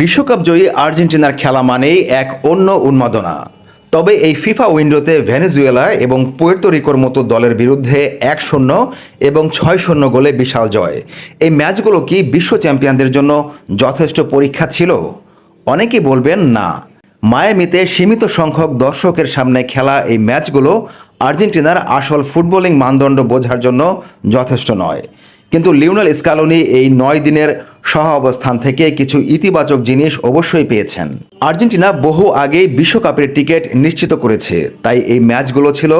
বিশ্বকাপ জয়ী আর্জেন্টিনার খেলা মানেই এক অন্য উন্মাদনা। তবে এই ফিফা উইন্ডোতে ভেনেজুয়েলা এবং পুয়ের্তো রিকোর মতো দলের বিরুদ্ধে এক শূন্য এবং ছয় শূন্য গোলে বিশাল জয়। এই ম্যাচগুলো কি বিশ্ব চ্যাম্পিয়নদের জন্য যথেষ্ট পরীক্ষা ছিল? অনেকেই বলবেন না। মায়ামিতে সীমিত সংখ্যক দর্শকের সামনে খেলা এই ম্যাচগুলো আর্জেন্টিনার আসল ফুটবলিং মানদণ্ড বোঝার জন্য যথেষ্ট নয়। কিন্তু লিওনাল স্কালোনি এই নয় দিনের সহ অবস্থান থেকে কিছু ইতিবাচক জিনিস অবশ্যই পেয়েছেন। আর্জেন্টিনা বহু আগেই বিশ্বকাপের টিকিট নিশ্চিত করেছে, তাই এই ম্যাচগুলো ছিল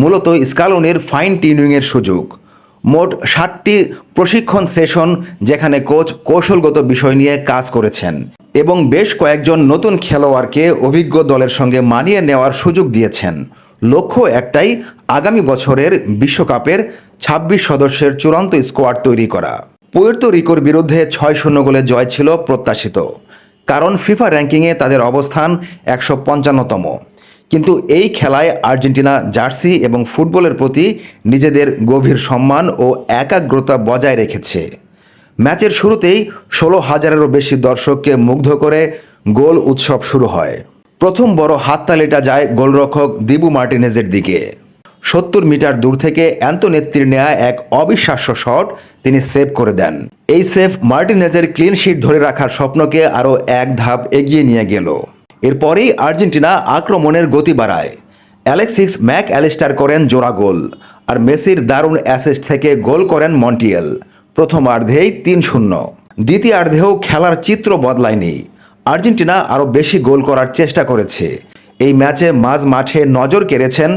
মূলত স্কালোনির ফাইন টিউনিংয়ের সুযোগ। মোট ষাটটি প্রশিক্ষণ সেশন যেখানে কোচ কৌশলগত বিষয় নিয়ে কাজ করেছেন এবং বেশ কয়েকজন নতুন খেলোয়াড়কে অভিজ্ঞ দলের সঙ্গে মানিয়ে নেওয়ার সুযোগ দিয়েছেন। লক্ষ্য একটাই, আগামী বছরের বিশ্বকাপের ছাব্বিশ সদস্যের চূড়ান্ত স্কোয়াড তৈরি করা। পুয়ের্তো রিকোর বিরুদ্ধে ছয় শূন্য গোলে জয় ছিল প্রত্যাশিত। কারণ ফিফা র্যাঙ্কিংয়ে তাদের অবস্থান একশো পঞ্চান্নতম। কিন্তু এই খেলায় আর্জেন্টিনা জার্সি এবং ফুটবলের প্রতি নিজেদের গভীর সম্মান ও একাগ্রতা বজায় রেখেছে। ম্যাচের শুরুতেই ষোলো হাজারেরও বেশি দর্শককে মুগ্ধ করে গোল উৎসব শুরু হয়। প্রথম বড় হাততালিটা যায় গোলরক্ষক দিবু মার্টিনেজের দিকে। সত্তর মিটার দূর থেকে অ্যান্তনেত্রীর নেয়া এক অবিশ্বাস্য শট তিনি সেভ করে দেন। এই সেভ মার্টিনেজের ক্লিন শিট ধরে রাখার স্বপ্নকে আরও এক ধাপ এগিয়ে নিয়ে গেল। এরপরেই আর্জেন্টিনা আক্রমণের গতি বাড়ায়। অ্যালেক্সিক্স ম্যাক অ্যালিস্টার করেন জোড়া গোল আর মেসির দারুণ অ্যাসিস্ট থেকে গোল করেন মন্টিয়েল। প্রথমার্ধেই তিন শূন্য। দ্বিতীয়ার্ধেও খেলার চিত্র বদলায়নি। আর্জেন্টিনা আরও বেশি গোল করার চেষ্টা করেছে। এই ম্যাচে মাঝ মাঠে নজর কেড়েছেন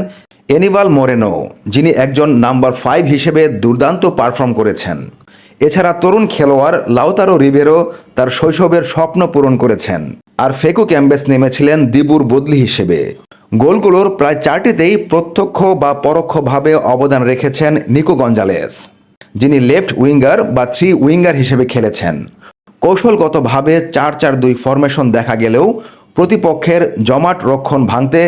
এনিভাল মোরেনো, যিনি একজন নাম্বার ফাইভ হিসেবে দুর্দান্ত পারফর্ম করেছেন। এছাড়া তরুণ খেলোয়াড় লাউতারো রিবেরো তার শৈশবের স্বপ্ন পূরণ করেছেন আর ফেকু ক্যাম্বেস নেমেছিলেন দিবুর বদলি হিসেবে। গোলগুলোর প্রায় চারটিতেই প্রত্যক্ষ বা পরোক্ষভাবে অবদান রেখেছেন নিকো গঞ্জালেস, যিনি লেফট উইঙ্গার বা থ্রি উইঙ্গার হিসেবে খেলেছেন। কৌশলগতভাবে চার চার দুই ফরমেশন দেখা গেলেও প্রতিপক্ষের জমাট রক্ষণ ভাঙতে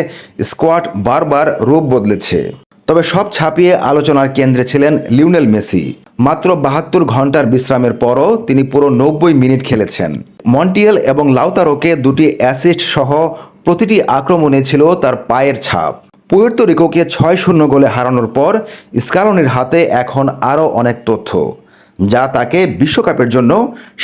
স্কোয়াড বারবার রূপ বদলেছে। তবে সব ছাপিয়ে আলোচনার কেন্দ্রে ছিলেন লিওনেল মেসি। মাত্র বাহাত্তর ঘণ্টার বিশ্রামের পরও তিনি পুরো নব্বই মিনিট খেলেছেন। মন্টিয়েল এবং লাউতারোকে দুটি অ্যাসিস্ট সহ প্রতিটি আক্রমণে ছিল তার পায়ের ছাপ। পুয়ের্তো রিকোকে ছয় শূন্য গোলে হারানোর পর স্কালনির হাতে এখন আরও অনেক তথ্য। যা তাকে বিশ্বকাপের জন্য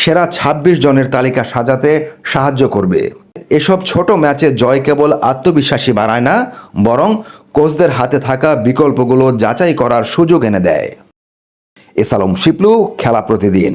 সেরা ২৬ জনের তালিকা সাজাতে সাহায্য করবে। এসব ছোট ম্যাচে জয় কেবল আত্মবিশ্বাসী বাড়ায় না, বরং কোচদের হাতে থাকা বিকল্পগুলো যাচাই করার সুযোগ এনে দেয়। এসালম শিপলু, খেলা প্রতিদিন।